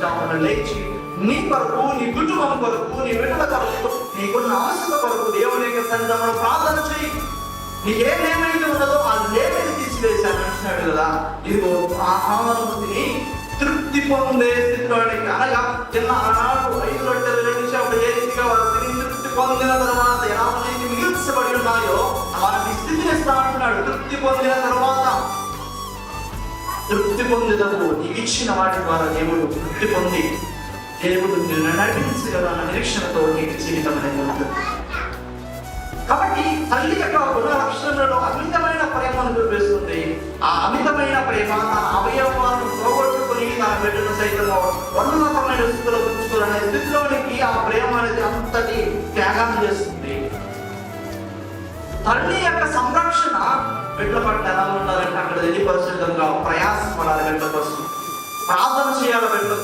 వేసుకుంటామని లేచి నీ కొరకు నీ కుటుంబం కొరకు నీ విడుదల కొరకు నీకున్న ఆశల కొరకు దేవుని యొక్క సన్నిధానంలో ప్రార్థన చేయి. నీకే నేమైతే ఉన్నదో ఆ నేమైతే తీసివేశాను అంటున్నాడు కదా ఇదిగో ఆ ఆహారముని తృప్తి పొందే స్థితిలోనికి అనగా చిన్న ఆనాడు ఐదు రొట్టెలు రెండు చేపలు ఏ రీతిగా వారు తిని తృప్తి పొందిన తర్వాత ఎలా తృప్తి పొందుదకు నీకు వాటి ద్వారా దేవుడు తృప్తి పొంది దేవుడు నిన్ను నడిపించగల నిరీక్షణతో నీకు జీవితం అనేది ఉంటుంది కాబట్టి తల్లి యొక్క గుణలక్షణంలో అమితమైన ప్రేమను చూపిస్తుంది. ఆ అమితమైన ప్రేమ తన అవయవాలను పోగొట్టుకుని తన బిడ్డను సైతం ఉన్నతమైన స్థితిలో ఉంచుకోవాలనే స్థితిలోనికి ఆ ప్రేమ అనేది అంతటి త్యాగం చేస్తుంది. తల్లి యొక్క సంరక్షణ బిడ్డల పట్ల ఎలా ఉండాలంటే అక్కడ తెలియపరచడంగా ప్రయాసపడాలి ప్రార్థన చేయాలి బిడ్డల కోసం